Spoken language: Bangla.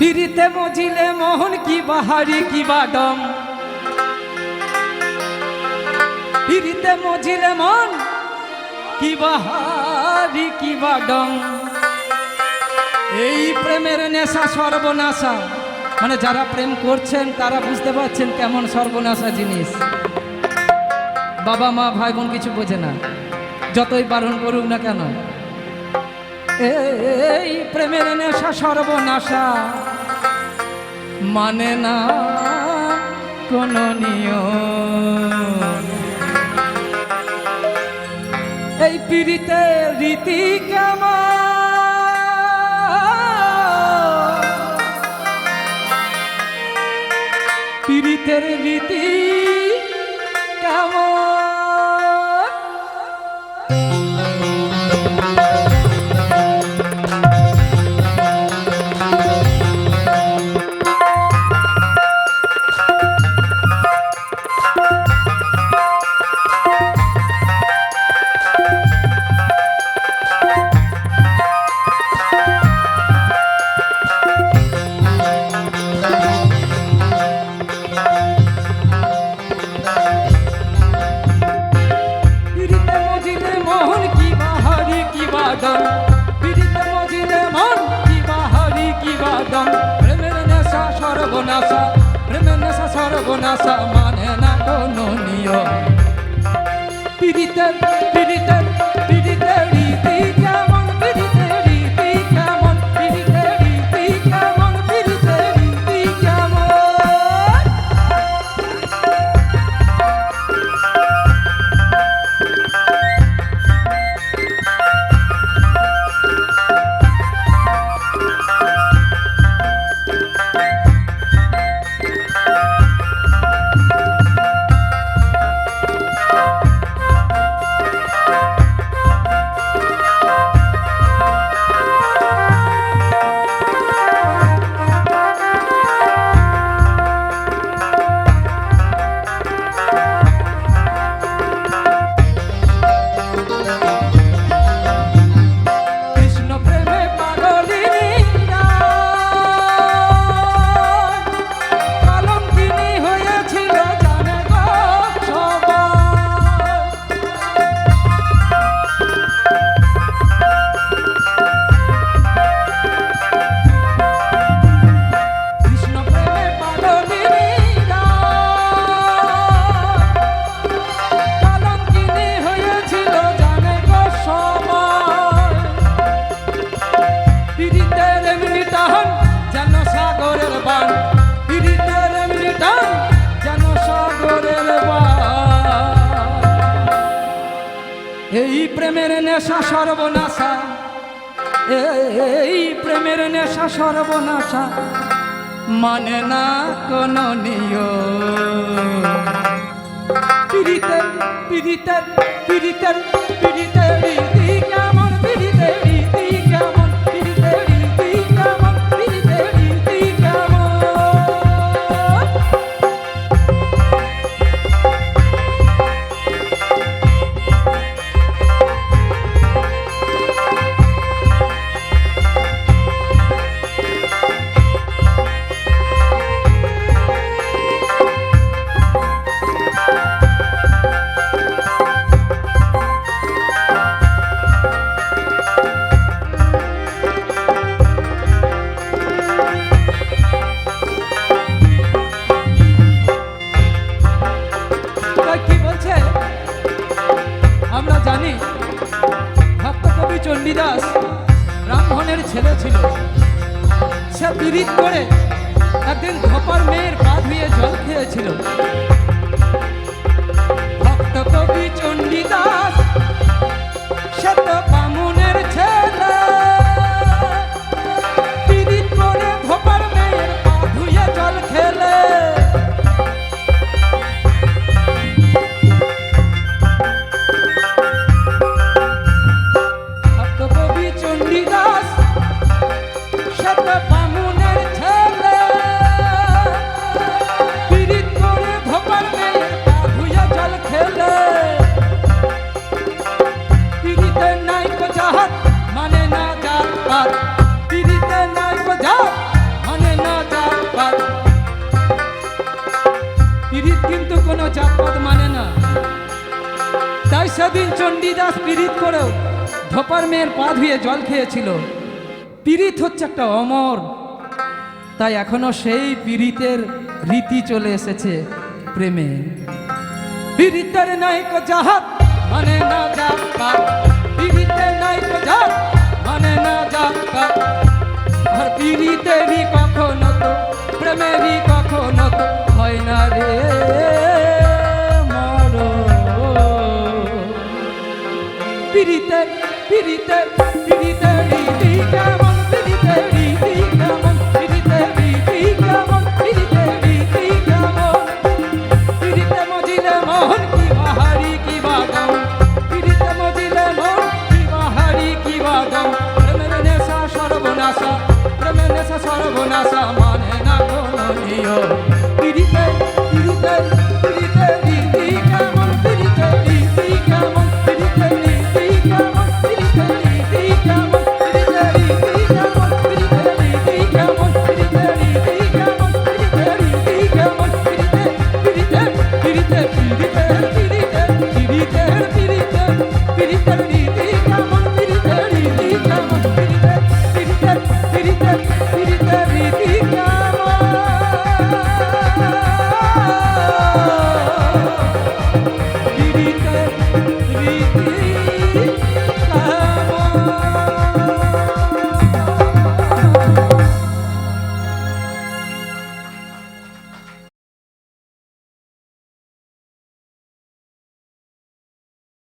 পিরিতে মজিলে মোহন কি বাহারি কি বাডম পিরিতে মজিলে মন কি বাহারি কি বাডম এই প্রেমের নেশা সর্বনাশা। মানে যারা প্রেম করছেন, তারা বুঝতে পারছেন কেমন সর্বনাশা জিনিস। বাবা, মা ভাই বোন কিছু বোঝে না। যতই বারণ করুক না কেন। এই প্রেমের নেশা সর্বনাশা। মানে না কোনো নিয়ম। এই পিড়িতে রীতি কেমন? পীড়িতের রীতি কেমন? সর্বনাশা প্রেমের নেশা সর্বনাশা মানে না কোনো নিয়ম। পিড়িতে পিড়িতে পীড়িতের এমনি টান যেন সাগরের বান। পীড়িতের এমনি টান যেন সাগরের এই প্রেমের নেশা সর্বনাশা, এই প্রেমের নেশা সর্বনাশা মানে না কোন নিয়ম। পীড়িতের পীড়িতের পীড়িতের পীড়িতের এতদিন চণ্ডীদাস পীড়িত করেও ধোপার মেয়ের পা ধুয়ে জল খেয়েছিল। পীড়িত হচ্ছে একটা অমর। তাই এখনও সেই পীড়িতের রীতি চলে এসেছে প্রেমে। পীড়িতের নায়ক জাহাজ মানে না যাকা পীড়িতের নায়ক জাহাজ মানে না যাকা আর পীড়িতেরই কখনো তো, প্রেমেরই কখনো তো হয় না রে। সর্বনাশা প্রেমের নেশা সর্বনাশা মানে না কোনো নিয়ম